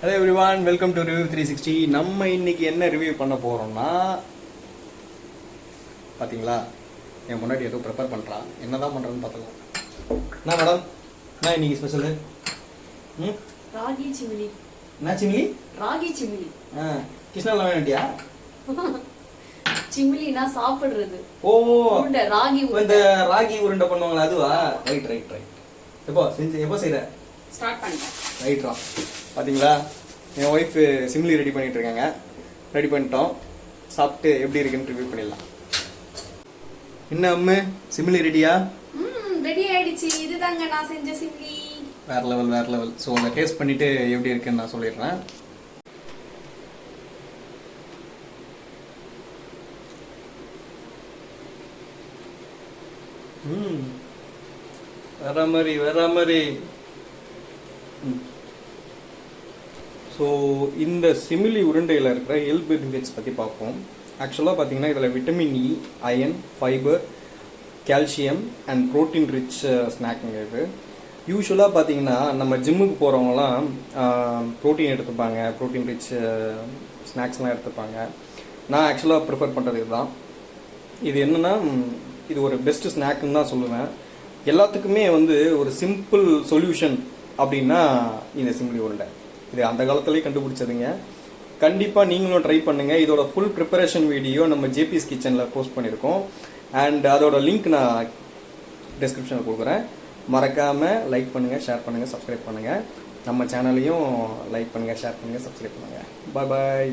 Hello everyone welcome to review three sixty நம்ம இன்னைக்கு என்ன ரிவ்யூ பண்ண போறோம்னா பாத்தீங்களா? என் முன்னாடி ஏதோ ப்ரிப்பேர் பண்றான். என்னதான் பண்றான்னு பார்த்துக்கலாம். என்ன மேடம் என்ன இன்னைக்கு ஸ்பெஷலு ம்? ராகி சிமிலி. என்ன சிமிலி? ராகி சிமிலி. ஆ கிருஷ்ணாவில் வேண்டியா சிமிலினா சாப்பிடுறது. ஓ உருண்டை ராகி இந்த ராகி உருண்டை பண்ணுவாங்களா அதுவா? ரைட் ரைட் ரைட் எப்போ? செஞ்சு எப்போ செய்கிற ஸ்டார்ட் பண்ணிட்டேன் ரைட்ரா பாத்தீங்களா? என் ஒய்ஃப் சிம்லி ரெடி பண்ணிட்டு இருக்காங்க. ரெடி பண்ணிட்டோம். சாப்பிட்டு எப்படி இருக்குன்னு ரிவ்யூ பண்ணிடலாம். என்ன அம்மு? சிம்லி ரெடியா ரெடி ஆயிடுச்சு. இதுதாங்க நான் செஞ்ச சிமிலி வேற லெவல் வேற லெவல் ஸோ அதை டேஸ்ட் பண்ணிட்டு எப்படி இருக்குன்னு நான் சொல்லிடுறேன். ம். வேற மாதிரி வேற மாதிரி. ஸோ இந்த சிமிலி உருண்டையில் இருக்கிற ஹெல்த் பெனிஃபிட்ஸ் பற்றி பார்ப்போம். ஆக்சுவலாக பார்த்தீங்கன்னா இதில் vitamin E iron fibre calcium and protein rich ஸ்நாக்குங்க இது யூஸ்வலாக பார்த்தீங்கன்னா நம்ம ஜிம்முக்கு போகிறவங்களாம் ப்ரோட்டீன் எடுத்துப்பாங்க. ப்ரோட்டீன் ரிச் ஸ்நாக்ஸ்லாம் எடுத்துப்பாங்க. நான் ஆக்சுவலாக ப்ரிஃபர் பண்ணுறது இதுதான். இது என்னென்னா இது ஒரு பெஸ்ட்டு ஸ்நாக்குன்னு தான் சொல்லுவேன். எல்லாத்துக்குமே வந்து ஒரு சிம்பிள் சொல்யூஷன் அப்படின்னா இந்த சிம்பிளி உருண்டை. இது அந்த காலத்துலேயே கண்டுபிடிச்சதுங்க கண்டிப்பாக நீங்களும் ட்ரை பண்ணுங்கள் இதோட ஃபுல் ப்ரிப்பரேஷன் வீடியோ நம்ம ஜேபிஎஸ் கிச்சனில் போஸ்ட் பண்ணியிருக்கோம். அண்ட் அதோட லிங்க் நான் டிஸ்கிரிப்ஷனில் கொடுக்குறேன். மறக்காமல் லைக் பண்ணுங்கள் ஷேர் பண்ணுங்கள் சப்ஸ்கிரைப் பண்ணுங்கள் நம்ம சேனலையும் லைக் பண்ணுங்கள் ஷேர் பண்ணுங்கள் சப்ஸ்கிரைப் பண்ணுங்கள் பாய் பாய்